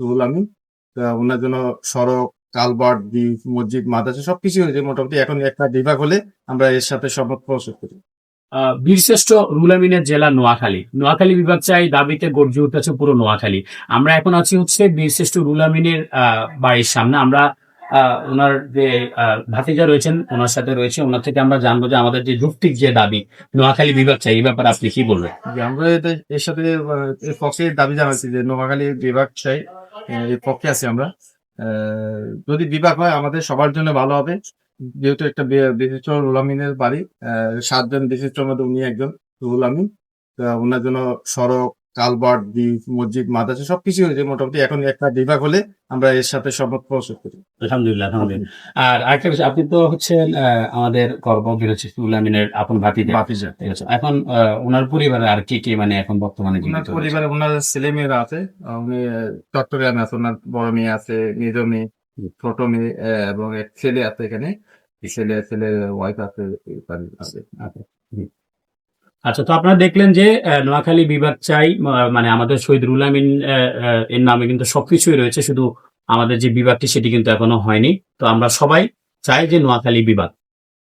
রুহুল আমিন তা ওনার জন্য সড়ক কালভার্ট ব্রিজ মসজিদ মাদ্রাসা সবকিছু হয়েছে মোটামুটি। এখন একটা বিভাগ হলে আমরা এর সাথে সম্মত প্রস্তুত করি। বীরশ্রেষ্ঠ রুলামিনের জেলা নোয়াখালী। নোয়াখালী বিভাগ চাই দাবিতে গর্জে উঠেছে পুরো নোয়াখালী। আমরা এখন আছি হচ্ছে বীরশ্রেষ্ঠ রুলামিনের আহ, বাড়ির সামনে। আমরা আহ, ওনার যে আহ, ভাতিজা রয়েছেন ওনার সাথে রয়েছে। ওনার থেকে আমরা জানব যে আমাদের যে যৌক্তিক যে দাবি নোয়াখালী বিভাগ চাই এই ব্যাপারে আপনি কি বলবেন? যে আমরা এর সাথে এর পক্ষে দাবি জানাচ্ছি যে নোয়াখালী বিভাগ চাই। পক্ষে আছি আমরা। যদি বিভাগ হয়, আমাদের সবার জন্য ভালো হবে। যেহেতু একটা বিশিষ্ট রুলামিনের বাড়ি সাতজন বিশিষ্টর মধ্যে উনি একজন রুল আমিন। ওনার জন্য সড়ক কালভার্ট ব্রিজ মসজিদ মাদ্রাসা সবকিছু হয়েছে মোটামুটি। এখন একটা বিভাগ হলে আমরা এর সাথে সম্মত প্রস্তুত করি। আলহামদুলিল্লাহ আলহামদুলিল্লাহ। আর আরেকটা বিষয় আপনি তো হচ্ছেন আমাদের গর্ব বীরশ্রেষ্ঠ রুলামিনের আপন ভাতিজা। বাপিজা ঠিক আছে? এখন ওনার পরিবারে আর কি কি মানে এখন বর্তমানে ওনার পরিবারে ওনার ছেলে মেয়েরা আছে উনি চট্টগ্রামে আছে ওনার বড় মেয়ে আছে মেজ মেয়ে ছোট মেয়ে এবং এক ছেলে আছে এখানে। ছেলে ছেলে ওয়াইফ আছে এই আছে। আচ্ছা তো আপনারা দেখলেন যে নোয়াখালী বিভাগ চাই মানে আমাদের শহীদ আহ, আহ, এর নামে কিন্তু সবকিছুই রয়েছে শুধু আমাদের যে বিভাগটি সেটি কিন্তু এখনও হয়নি। তো আমরা সবাই চাই যে নোয়াখালী বিভাগ